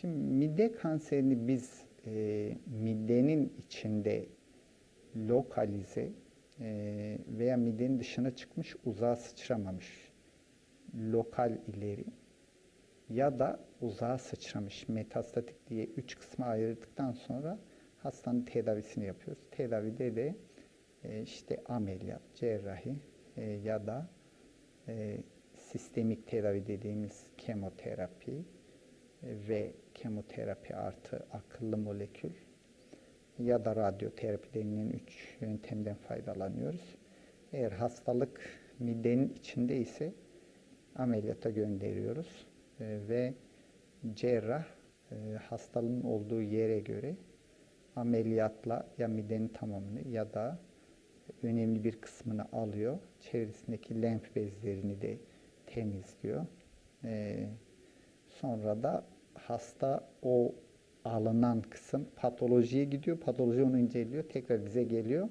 Şimdi mide kanserini biz e, midenin içinde lokalize e, veya midenin dışına çıkmış uzağa sıçramamış lokal ileri ya da uzağa sıçramış metastatik diye üç kısma ayırdıktan sonra hastanın tedavisini yapıyoruz. Tedavide de e, işte ameliyat, cerrahi e, ya da e, sistemik tedavi dediğimiz kemoterapi e, ve kemoterapi artı akıllı molekül ya da radyoterapi denilen üç yöntemden faydalanıyoruz. Eğer hastalık midenin içinde ise ameliyata gönderiyoruz E, ve cerrah e, hastalığın olduğu yere göre ameliyatla ya midenin tamamını ya da önemli bir kısmını alıyor. Çevresindeki lenf bezlerini de temizliyor. E, sonra da hasta o alınan kısım patolojiye gidiyor. Patoloji onu inceliyor. Tekrar bize geliyor.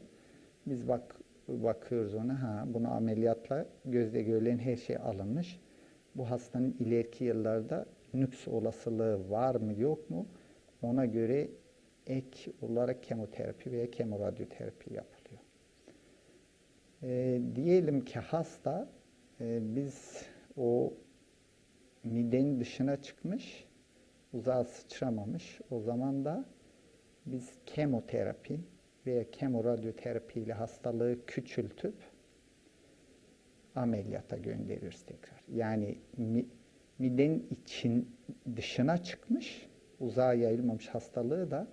Biz bak bakıyoruz ona. Ha, bunu ameliyatla gözle görülen her şey alınmış. Bu hastanın ileriki yıllarda nüks olasılığı var mı yok mu? Ona göre ek olarak kemoterapi veya kemoradyoterapi yapılıyor. E, diyelim ki hasta e, biz o midenin dışına çıkmış, uzağa sıçramamış. O zaman da biz kemoterapi veya kemoradyoterapi ile hastalığı küçültüp ameliyata gönderiyoruz tekrar. Yani mi, midenin için dışına çıkmış, uzağa yayılmamış hastalığı da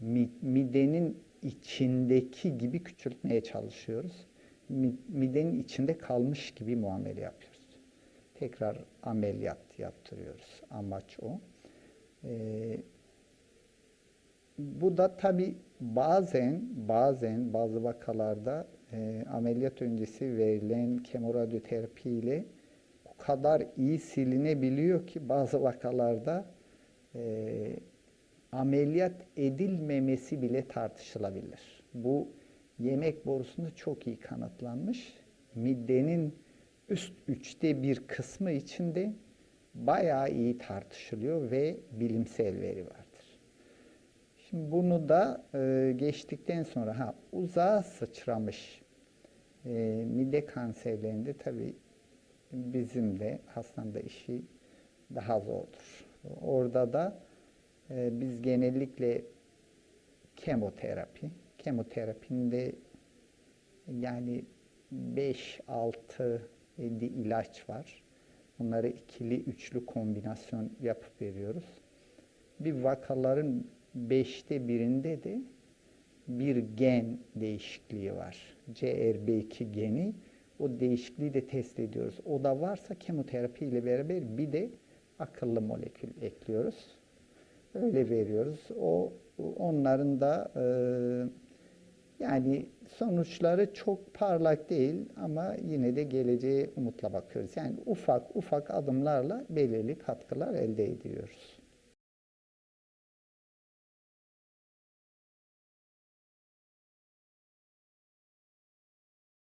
mi, midenin içindeki gibi küçültmeye çalışıyoruz. Mi, midenin içinde kalmış gibi muamele yapıyoruz. Tekrar ameliyat yaptırıyoruz. Amaç o. Ee, bu da tabi bazen bazen bazı vakalarda e, ameliyat öncesi verilen kemoradyoterapi ile o kadar iyi silinebiliyor ki bazı vakalarda e, ameliyat edilmemesi bile tartışılabilir. Bu yemek borusunda çok iyi kanıtlanmış. Midenin üst üçte bir kısmı içinde bayağı iyi tartışılıyor ve bilimsel veri vardır. Şimdi bunu da e, geçtikten sonra ha uzağa sıçramış e, mide kanserlerinde tabi bizim de hastamda işi daha zordur. Orada da e, biz genellikle kemoterapi, kemoterapinde yani 5, 6, 7 ilaç var. Bunları ikili, üçlü kombinasyon yapıp veriyoruz. Bir vakaların beşte birinde de bir gen değişikliği var. CRB2 geni. O değişikliği de test ediyoruz. O da varsa kemoterapi ile beraber bir de akıllı molekül ekliyoruz. Öyle veriyoruz. O onların da e, yani sonuçları çok parlak değil ama yine de geleceğe umutla bakıyoruz. Yani ufak ufak adımlarla belirli katkılar elde ediyoruz.